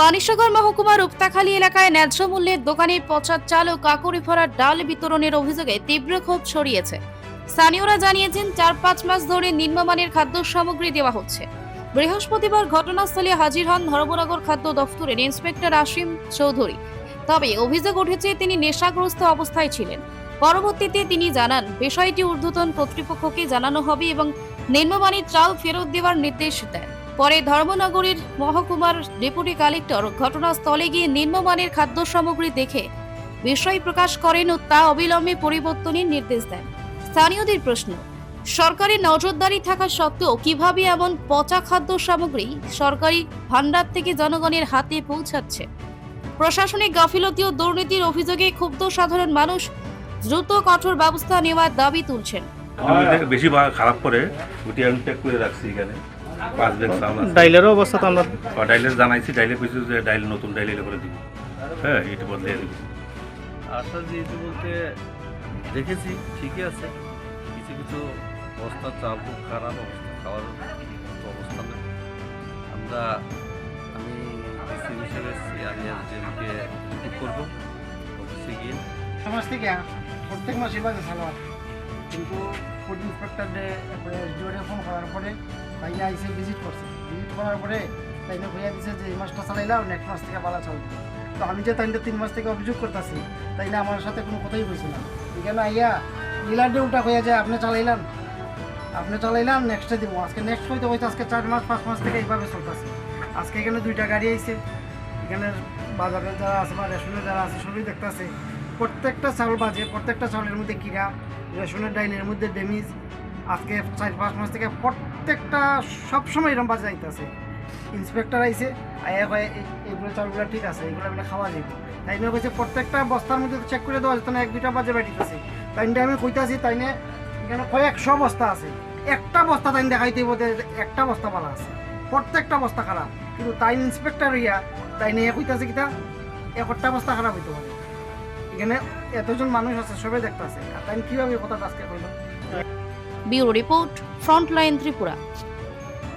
পানিসাগর মহকুমার উপতাখালী এলাকায় ন্যায্য মূল্যের দোকানে পচা চাল ও কাকুরি ভরা ডাল বিতরণের অভিযোগে তীব্র ক্ষোভ ছড়িয়েছে। স্থানীয়রা জানিয়েছেন, চার পাঁচ মাস ধরে নিম্নমানের খাদ্য সামগ্রী দেওয়া হচ্ছে। বৃহস্পতিবার ঘটনাস্থলে হাজির হন ধর্মনগর খাদ্য দফতরের ইন্সপেক্টর আসিম চৌধুরী। তবে অভিযোগ উঠেছে, তিনি নেশাগ্রস্ত অবস্থায় ছিলেন। পরবর্তীতে তিনি জানান, বিষয়টি ঊর্ধ্বতন কর্তৃপক্ষকে জানানো হবে এবং নিম্নমানের চাল ফেরত দেওয়ার নির্দেশ দেন। পরে ধর্মনগরীর মহকুমার ডেপুটি কালেক্টর ঘটনাস্থলে গিয়ে নিম্নমানের খাদ্য সামগ্রী দেখে বিষয় প্রকাশ করেন ও তা অবিলম্বে পরিবর্তনের নির্দেশ দেন। স্থানীয়দের প্রশ্ন সরকারি নজরদারি থাকা সত্ত্বেও কীভাবে এমন পচা খাদ্য সামগ্রী সরকারি ভান্ডার থেকে জনগণের হাতে পৌঁছাচ্ছে? প্রশাসনিক গাফিলতি ও দুর্নীতির অভিযোগে ক্ষুব্ধ সাধারণ মানুষ দ্রুত কঠোর ব্যবস্থা নেওয়ার দাবি তুলছেন। বেশি খারাপ করে আমি প্যাক করে রাখছি এখানে। পাঁচ ব্যাগ চাউল আছে। ডাইলেরও অবস্থা তো আমরা ডাইলের জানাইছি ডাইলে কইছে যে ডাইল নতুন ডাইল এলে করে দিব। হ্যাঁ এটা বদলে দিব। আশা দিয়েছে বলতে দেখেছি ঠিকই আছে। কিছু কিছু অবস্থা চাল খুব খারাপ অবস্থা খাওয়ার অবস্থা নেই আমরা আমি হিসেবে আমি এসডিএমকে ঠিক করব। অফিসে গিয়ে। মাস থেকে প্রত্যেক মাসে বাজে কিন্তু ফুড ইন্সপেক্টর এসডিওরে ফোন করার পরে তাইলে আইসে ভিজিট করছে। ভিজিট করার পরে তাইলে ভইয়া দিছে যে, এই মাসটা চালাইলাম নেক্সট মাস থেকে বালা চলবে। তো আমি যে তাইলে তিন মাস থেকে অভিযোগ করতেছি, তাইলে আমার সাথে কোনো কথাই হয়েছে না। এখানে আইয়া নীলার ডে উল্টা হইয়া যায় আপনি চালাইলাম আপনি চালাইলাম নেক্সটে দিব। আজকে নেক্সট হইতে হইতে আজকে চার মাস, পাঁচ মাস থেকে এইভাবে চলতেছে। আজকে এখানে দুইটা গাড়ি আইছে। এখানে বাজারে যারা আছে বা রেশনে যারা আছে, সবই দেখতেছে। প্রত্যেকটা চাউল বাজে, প্রত্যেকটা চাউলের মধ্যে কিরা রেশনের ডাইলের মধ্যে ড্যামেজ আজকে চার পাঁচ মাস থেকে প্রত্যেকটা সবসময় এরকম বাজে যাইতেছে ইন্সপেক্টর আইসে এইগুলো চাউলগুলো ঠিক আছে, এগুলো আমরা খাওয়া যাবে তাই নিয়ে কইছে, প্রত্যেকটা বস্তার মধ্যে চেক করে দেওয়া যেত না, এক দুইটা বাজে বাড়িতেছে। তাই নিয়ে আমি কইতাছি তাই নিয়ে এখানে কয়েকশো বস্তা আছে, একটা বস্তা তাই দেখাইতে হইব একটা বস্তা ভালো আছে, প্রত্যেকটা বস্তা খারাপ। কিন্তু তাই ইন্সপেক্টর হইয়া তাই নিয়ে কইতাছে কিতা একটা বস্তা খারাপ হইতে পারে। এখানে এতজন মানুষ আছে, সবাই দেখতে আছে। কীভাবে কথা আজকে কইলো? Bureau report, frontline Tripura.